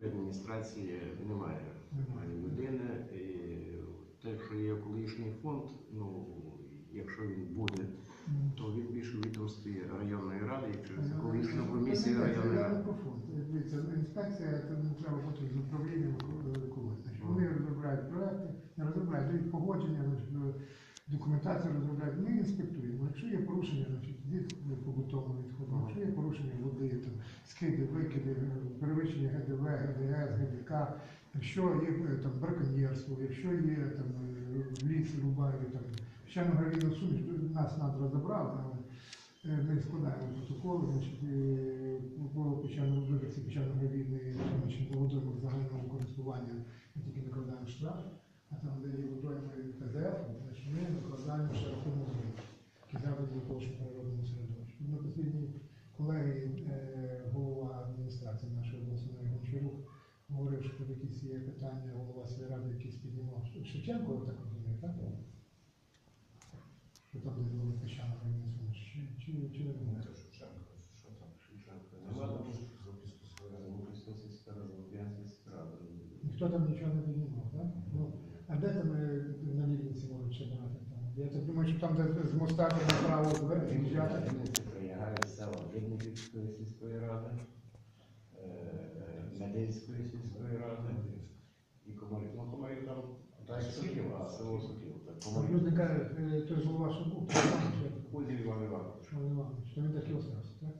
В адміністрації немає Немає. людини. І те, що є колишній фонд, ну якщо він буде, то він більше відомстві районної ради, через колишню комісію районної ради. Інспекція це не треба бути з управлінням когось. Вони розробляють проекти, не розробляють, дають погодження, е, документацію розробляють. Ми інспектуємо. Якщо є порушення, побутового відходу, якщо є порушення води, там, скиди, викиди, перевищення ГДВ, ГДС, ГДК, якщо є там браконьєрство, якщо є там ліс рубають там щойно гравійну суміш, нас надра забрали, але Е, Ми складаємо протоколи, значить, е, по печально виборці печально-гравійної сонячних водоймах загального користування ми тільки накладаємо штраф, там, де є водойми ПДФ, значить, ми накладаємо ще рахунок збитку, які завжди для того, щоб природному середовищі. На послідній колегії е, голова адміністрації нашої обласної Гончарук говорив, що тут якісь є питання, голова сільради якісь піднімав. Шевченко, так розумію, так? Що там де були печально-гравійні суміші, чи, не було? Ніхто там нічого не піднімав, так? А де там е, на Лівниці можуть ще брати? Там? Я так думаю, що там, де з моста де направо з'їжджати. Це прилягає села Видниківської сільської ради, е, Мединської сільської ради і Комарів. Ну, Комарів там так Сокіл, а село Сокіл. Так, Люди Комарів. кажуть, е, той голова, що був, Кузів Іван Іванович. що Іванович, то він такий остався, так?